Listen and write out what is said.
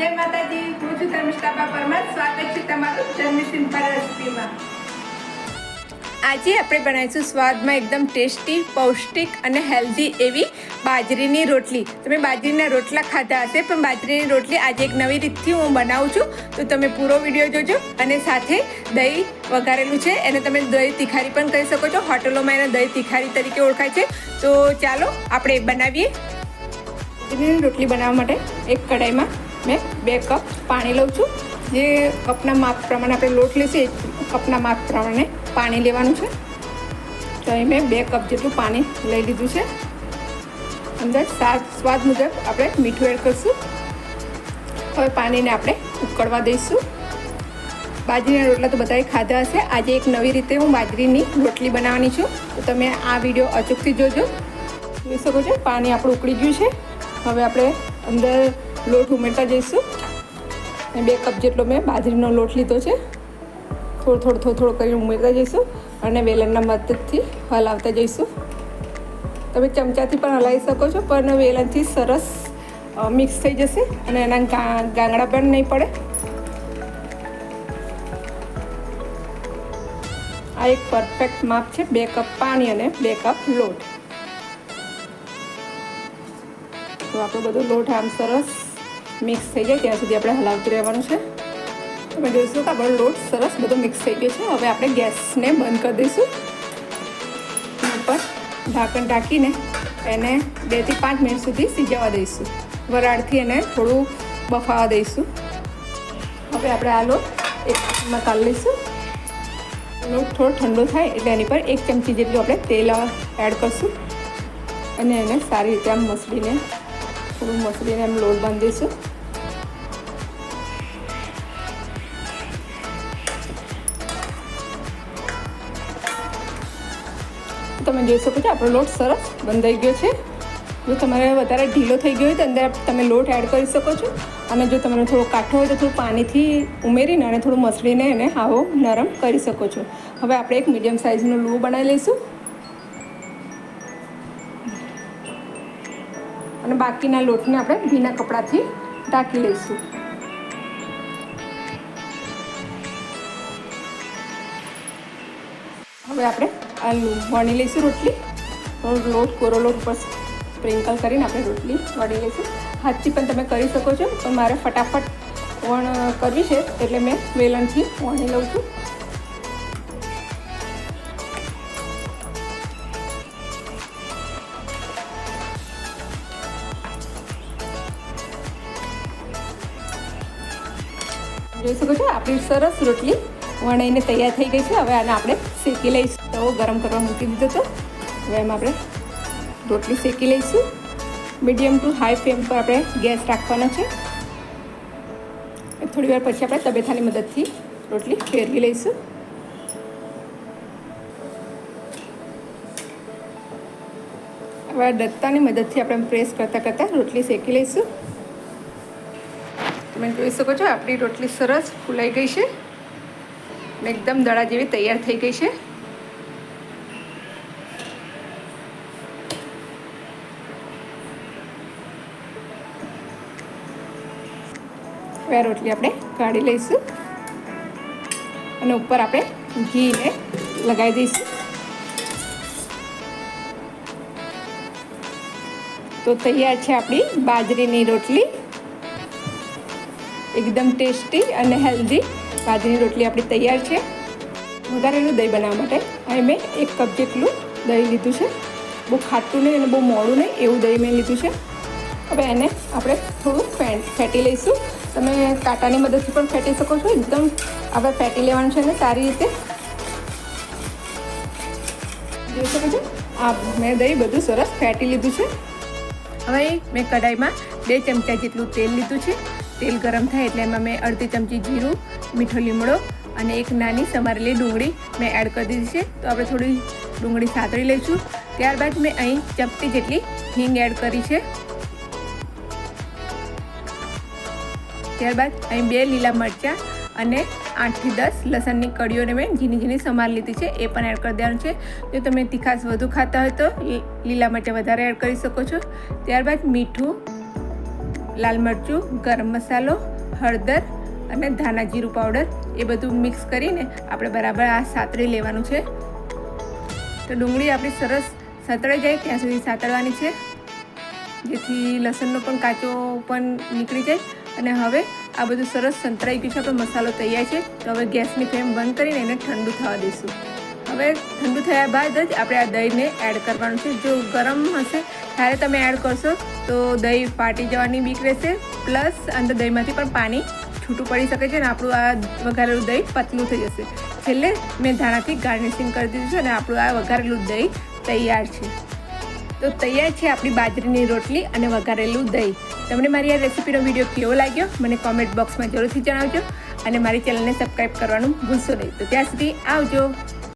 જય માતાજી, હું છું ધર્મિષ્ઠાબા પરમાર. સ્વાગત છે તમારું જન્મસિંહ સિમ્પલ આજે આપણે બનાવીશું સ્વાદમાં એકદમ ટેસ્ટી, પૌષ્ટિક અને હેલ્ધી એવી બાજરીની રોટલી. તમે બાજરીના રોટલા ખાધા હશે, પણ બાજરીની રોટલી આજે એક નવી રીતથી હું બનાવું છું. તો તમે પૂરો વીડિયો જોજો અને સાથે દહીં વઘારેલું છે. એને તમે દહીં તિખારી પણ કહી શકો છો. હોટલોમાં એને દહીં તિખારી તરીકે ઓળખાય છે. તો ચાલો, આપણે બનાવીએ. રોટલી બનાવવા માટે એક કઢાઈમાં મેં બે કપ પાણી લઉં છું. જે કપના માપ પ્રમાણે આપણે લોટ લઈશું એ કપના માપ પ્રમાણે પાણી લેવાનું છે. તો અહીં મેં બે કપ જેટલું પાણી લઈ લીધું છે. અંદર સ્વાદ મુજબ આપણે મીઠું એડ કરીશું. હવે પાણીને આપણે ઉકળવા દઈશું. બાજરીના રોટલા તો બધાએ ખાધા હશે. આજે એક નવી રીતે હું બાજરીની રોટલી બનાવવાની છું. તો તમે આ વીડિયો અચૂકથી જોજો. જોઈ શકો છો, પાણી આપણું ઉકળી ગયું છે. હવે આપણે અંદર લોટ ઉમેરતા જઈશું. અને બે કપ જેટલો મેં બાજરીનો લોટ લીધો છે. થોડો થોડો થોડો થોડો કરીને ઉમેરતા જઈશું અને વેલણના મદદથી હલાવતા જઈશું. તમે ચમચાથી પણ હલાવી શકો છો, પણ વેલણથી સરસ મિક્સ થઈ જશે અને એના ગાંગડા પણ નહીં પડે. આ એક પરફેક્ટ માપ છે, બે કપ પાણી અને બે કપ લોટ. તો આપણો બધો લોટ આમ સરસ મિક્સ થઈ જાય ત્યાં સુધી આપણે હલાવતું રહેવાનું છે. તમે જોઈશું કે આપણો લોટ સરસ બધો મિક્સ થઈ ગયો છે. હવે આપણે ગેસને બંધ કરી દઈશું. ઉપર ઢાંકણ ઢાંકીને એને બેથી પાંચ મિનિટ સુધી સિજવા દઈશું. વરાળથી એને થોડું બફાવા દઈશું. હવે આપણે આ લોટ એક કાઢી લઈશું. લોટ થોડો ઠંડો થાય એટલે એની પર એક ચમચી જેટલું આપણે તેલ એડ કરશું. અને એને સારી રીતે આમ મસળીને થોડું મસળીને એમ લોટ બાંધીશું. તમે જોઈ શકો છો, આપણો લોટ સરસ બંધાઈ ગયો છે. જો તમારે વધારે ઢીલો થઈ ગયો હોય તો અંદર તમે લોટ એડ કરી શકો છો. અને જો તમને થોડો કાઠો હોય તો થોડું પાણીથી ઉમેરીને અને થોડું મસળીને એને હાવો નરમ કરી શકો છો. હવે આપણે એક મીડિયમ સાઇઝનો લૂ બનાવી લઈશું. અને બાકીના લોટને આપણે ભીના કપડાથી ઢાંકી લઈશું. હવે આપણે આ વણી લઈશું રોટલી. લોટ, કોરો લોટ ઉપર સ્પ્રિંકલ કરીને આપણે રોટલી વણી લઈશું. હાથથી પણ તમે કરી શકો છો, પણ મારે ફટાફટ વણ કરવી છે, એટલે મેં વેલણથી વણી લઉં છું. જોઈ શકો છો, આપણી સરસ રોટલી વણાઈને તૈયાર થઈ ગઈ છે. હવે આને આપણે શેકી લઈશું. તવો ગરમ કરવા મૂકી દીધો તો હવે એમાં આપણે રોટલી શેકી લઈશું. મીડિયમ ટુ હાઈ ફ્લેમ પર આપણે ગેસ રાખવાનો છે. થોડી વાર પછી આપણે તબેથાની મદદથી રોટલી ફેરવી લઈશું. હવે દત્તાની મદદથી આપણે પ્રેસ કરતાં કરતાં રોટલી શેકી લઈશું. તમે જોઈ શકો છો, આપણી રોટલી સરસ ફૂલાઈ ગઈ છે. એકદમ દડા જેવી તૈયાર થઈ ગઈ છે. હવે રોટલી આપણે કાઢી લઈશું. અને ઉપર આપણે ઘીને લગાવી દઈશું. તો તૈયાર છે આપણી બાજરીની રોટલી. એકદમ ટેસ્ટી અને હેલ્ધી બાજરીની રોટલી આપણી તૈયાર છે. વઘારેલું દહીં બનાવવા માટે અહીં મેં એક કપ જેટલું દહીં લીધું છે. બહુ ખાટું નહીં અને બહુ મોડું નહીં, એવું દહીં મેં લીધું છે. હવે એને આપણે થોડું ફેટી લઈશું. તમે કાંટાની મદદથી પણ ફેટી શકો છો. એકદમ આપણે ફેટી લેવાનું છે ને સારી રીતે. જોઈ શકો છો? આ મેં દહીં બધું સરસ ફેટી લીધું છે. હવે મેં કઢાઈમાં બે ચમચા જેટલું તેલ લીધું છે. તેલ ગરમ થાય એટલે એમાં મેં અડધી ચમચી જીરું, મીઠો લીમડો અને એક નાની સમારેલી ડુંગળી મેં એડ કરી દીધી છે. તો આપણે થોડી ડુંગળી સાતળી લઈશું. ત્યારબાદ મેં અહીં ચપટી જેટલી હિંગ એડ કરી છે. ત્યારબાદ અહીં બે લીલા મરચાં અને આઠથી દસ લસણની કડીઓને મેં ઝીણી ઝીણી સમાર લીધી છે. એ પણ એડ કરી દેવાનું છે. જો તમે તીખાશ વધુ ખાતા હોય તો લીલા મરચાં વધારે એડ કરી શકો છો. ત્યારબાદ મીઠું લાલ મરચું, ગરમ મસાલો, હળદર અને ધાણા જીરું પાવડર એ બધું મિક્સ કરીને આપણે બરાબર આ સાતરી લેવાનું છે. તો ડુંગળી આપણી સરસ સતળાઈ જાય ત્યાં સુધી સાતળવાની છે. જેથી લસણનો પણ કાચો પણ નીકળી જાય. અને હવે આ બધું સરસ સંતરાઈ ગયું છે, આપણો મસાલો તૈયાર છે. તો હવે ગેસની ફ્લેમ બંધ કરીને એને ઠંડુ થવા દઈશું. હવે ઠંડુ થયા બાદ જ આપણે આ દહીંને એડ કરવાનું છે. જો ગરમ હશે ત્યારે તમે એડ કરશો તો દહીં ફાટી જવાની બીક રહેશે. પ્લસ અંદર દહીંમાંથી પણ પાણી છૂટું પડી શકે છે અને આપણું આ વઘારેલું દહીં પતલું થઈ જશે. છેલ્લે મેં ધાણાથી ગાર્નિશિંગ કરી દીધું છે અને આપણું આ વઘારેલું દહીં તૈયાર છે. તો તૈયાર છે આપણી બાજરીની રોટલી અને વઘારેલું દહીં. તમને મારી આ રેસીપીનો વીડિયો કેવો લાગ્યો? મને કોમેન્ટ બોક્સમાં જરૂરથી જણાવજો અને મારી ચેનલને સબસ્ક્રાઈબ કરવાનું ભૂલશો નહીં. તો ત્યાં સુધી આવજો.